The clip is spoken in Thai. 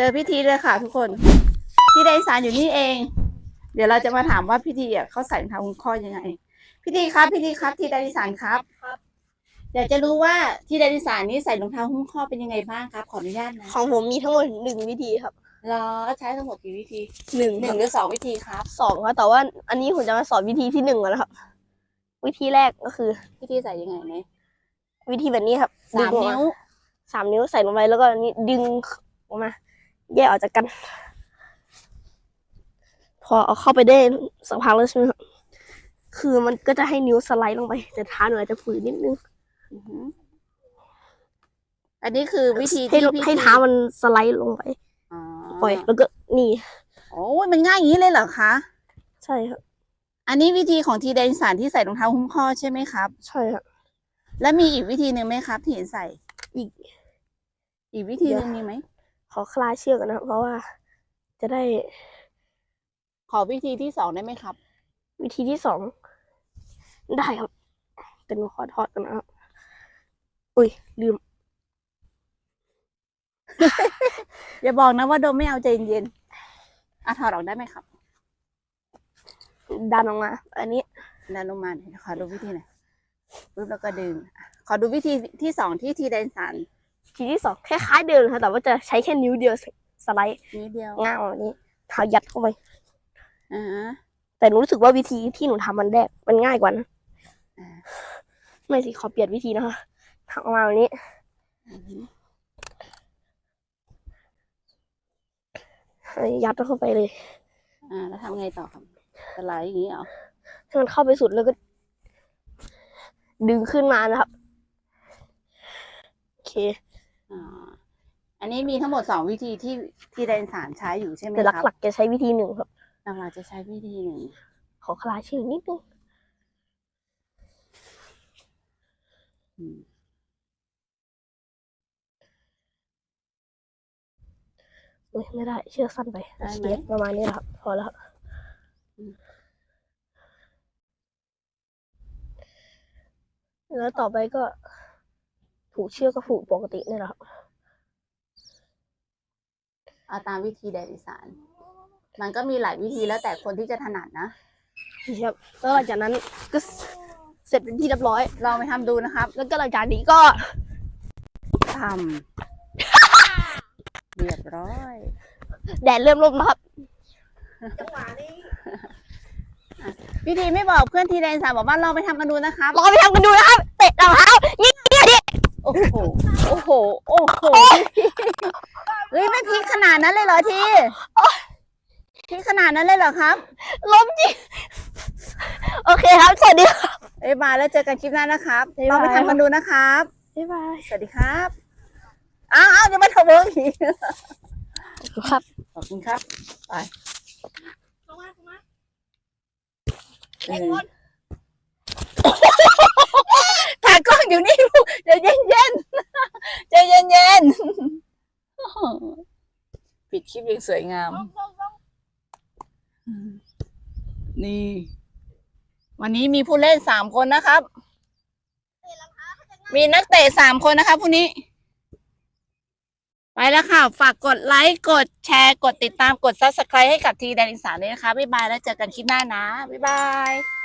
จอพิธีเลยค่ะทุกคน ที่ไดอีสานอยู่นี่เอง เดี๋ยวเราจะมาถามว่าพิธีอะเขาใส่รองเท้าหุ้มข้อยังไง พิธีครับ พิธีครับ ที่ไดอีสานครับครับ อยากจะรู้ว่าที่ไดอีสานนี้ใส่รองเท้าหุ้มข้อเป็นยังไงบ้างครับ ขออนุญาตนะของผมมีทั้งหมดหนึ่งวิธีครับรอใช้ทั้งหมดกี่วิธีหนึ่งหนึ่งหรือสองวิธีครับสองครับแต่ว่าอันนี้ผมจะมาสอนวิธีที่หนึ่งก่อนนะครับ วิธีแรกก็คือพิธีใส่ยังไงเนี่ยวิธีแบบนี้ครับสามดึงออกนิ้วสามนิ้วใส่ลงไปแล้วก็อันนี้ดึงออกมา แยกออกจากกัน พอเอาเข้าไปได้สักพักแล้วใช่ไหมครับคือมันก็จะให้นิ้วสไลด์ลงไป แต่เท้าหนูอาจจะฝืนนิดนึงอือหืออันนี้คือวิธีให้ที่ลงพิธีให้เท้ามันสไลด์ลงไปอ๋อปล่อยแล้วก็นี่ โอ้ยมันง่ายอย่างนี้เลยเหรอคะ ใช่ครับ อันนี้วิธีของทีไดอีสานที่ใส่รองเท้าหุ้มข้อใช่ไหมครับ ใช่ครับ แล้วมีอีกวิธีหนึ่งไหมครับ ที่เห็นใส่อีก อีกวิธีหนึ่งเดี๋ยวมีไหม ขอคลายเชือกก่อนนะครับเพราะว่าจะได้ขอวิธีที่สองได้ไหมครับ วิธีที่สองได้ครับแต่หนูขอถอดกันนะครับ อุ้ยลืม อย่าบอกนะว่าโดมไม่เอาใจเย็นๆอะถอดออกได้ไหมครับ ดันออกมา อันนี้ดันลงมาเดี๋ยวขอดูวิธีหน่อยปุ๊บแล้วก็ดึงอะขอดูวิธีที่สองที่ทีไดอีสาน วิธีที่สองคล้ายๆเดิมนะครับแต่ว่าจะใช้แค่นิ้วเดียวสไลด์นิดเดียวง่ายแบบนี้เท้ายัดเข้าไปอ่าแต่หนูรู้สึกว่าวิธีที่หนูทำมันแรกมันง่ายกว่านะอ่าไม่สิขอเปลี่ยนวิธีนะคะทำออกมาแบบนี้อือหือยัดเข้าไปเลย อ่า แล้วทำไงต่อครับสไลด์อย่างนี้เหรอให้มันเข้าไปสุดแล้วก็ ดึงขึ้นมานะครับ โอเคอ่า อันนี้มีทั้งหมดสองวิธีที่ที่ไดอีสานใช้อยู่ใช่ไหมแต่ครับหลักๆจะใช้วิธีหนึ่งครับ หลักๆจะใช้วิธีหนึ่งขอคลายชื่อนิดนึงอืมอุ้ยไม่ได้เชือกสั้นไปได้ไหมเสียประมาณนี้แหละครับ พอแล้วครับอืมแล้วต่อไปก็ผูกเชือกก็ผูกปกตินี่แหละครับ เอาตามวิธีไดอีสาน มันก็มีหลายวิธีแล้วแต่คนที่จะถนัดนะ ครับแล้วหลังจากนั้นก็เสร็จเป็นที่เรียบร้อยลองไปทำดูนะครับ แล้วก็หลังจากนี้ก็ทำ เรียบร้อย แดดเริ่มร่มแล้วครับวิธีไม่บอกเพื่อนทีไดอีสานบอกว่าลองไปทำกันดูนะครับ ลองไปทำกันดูนะครับ เตะรองเท้านี่นี่นี่ โอ้โห โอ้โห โอ้โห เฮ้ยไม่พีคขนาดนั้นเลยเหร อทีพีคขนาดนั้นเลยเหรอครับ ล้มจริงโอเคครับ สวัสดีครับ เอ้ยบายแล้วเจอกันคลิปหน้านะครับบ๊ายลบายองไปทำกันดูนะครับ บ๊ายบายสวัสดีครับอ้าวอ้าวยังไม่ทำเวิร์กอีกครับ ขอบคุณครับไปเออถ่ายกล้องอยู่นี่ลูกใจเย็นเย็นๆใจเย็นเย็นๆ ปิดคลิปอย่างสวยงาม นี่ วันนี้มีผู้เล่นสามคนนะครับ มีนักเตะสามคนนะครับพรุ่งนี้ ไปแล้วค่ะ ฝากกดไลค์ กดแชร์ กดติดตาม กด subscribe ให้กับทีแดนอีสานด้วยนะคะ บ๊ายบาย แล้วเจอกันคลิปหน้านะ บ๊ายบาย